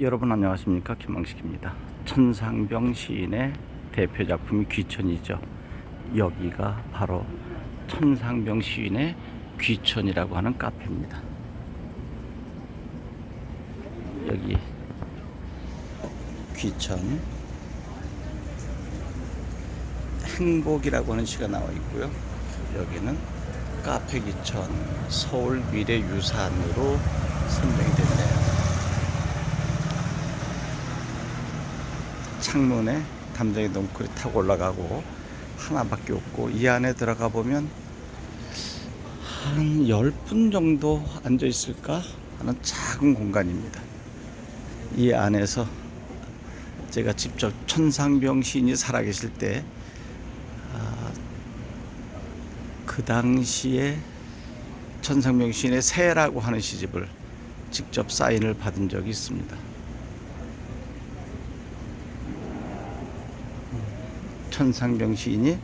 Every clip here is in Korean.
여러분 안녕하십니까 김광식입니다. 천상병 시인의 대표 작품이 귀천이죠. 여기가 바로 천상병 시인의 귀천이라고 하는 카페입니다. 여기 귀천 행복이라고 하는 시가 나와 있고요. 여기는 카페 귀천 서울 미래 유산으로 선정이 됐네요. 창문에 담장이 넝쿨이 타고 올라가고 하나밖에 없고 이 안에 들어가 보면 한 10분 정도 앉아 있을까 하는 작은 공간입니다. 이 안에서 제가 직접 천상병 시인이 살아계실 때, 아, 그 당시에 천상병 시인의 새라고 하는 시집을 직접 사인을 받은 적이 있습니다. 천상병 시인이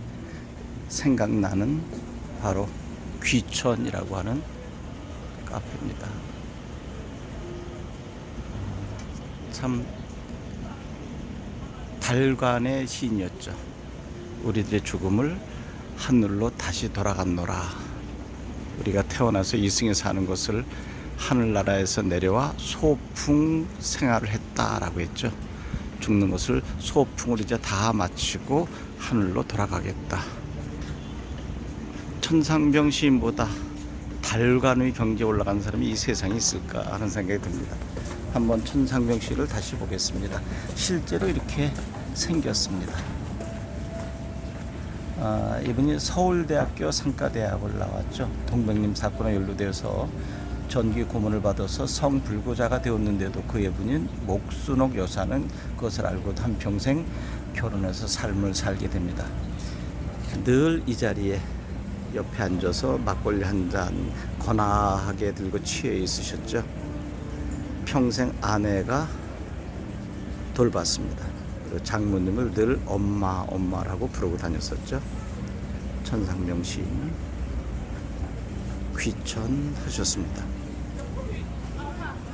생각나는 바로 귀천이라고 하는 카페입니다. 참 달관의 시인이었죠. 우리들의 죽음을 하늘로 다시 돌아갔노라. 우리가 태어나서 이승에 사는 것을 하늘나라에서 내려와 소풍 생활을 했다라고 했죠. 죽는 것을 소풍을 이제 다 마치고 하늘로 돌아가겠다. 천상병 시인보다 달관의 경지에 올라간 사람이 이 세상에 있을까 하는 생각이 듭니다. 한번 천상병 시를 다시 보겠습니다. 실제로 이렇게 생겼습니다. 아, 이분이 서울대학교 상가대학을 나왔죠. 동백님 사건에 연루되어서 전기 고문을 받아서 성불구자가 되었는데도 그의 분인 목순옥 여사는 그것을 알고 한평생 결혼해서 삶을 살게 됩니다. 늘 이 자리에 옆에 앉아서 막걸리 한 잔 거나하게 들고 취해 있으셨죠. 평생 아내가 돌봤습니다. 그리고 장모님을 늘 엄마 엄마라고 부르고 다녔었죠. 천상명 시인 귀천하셨습니다.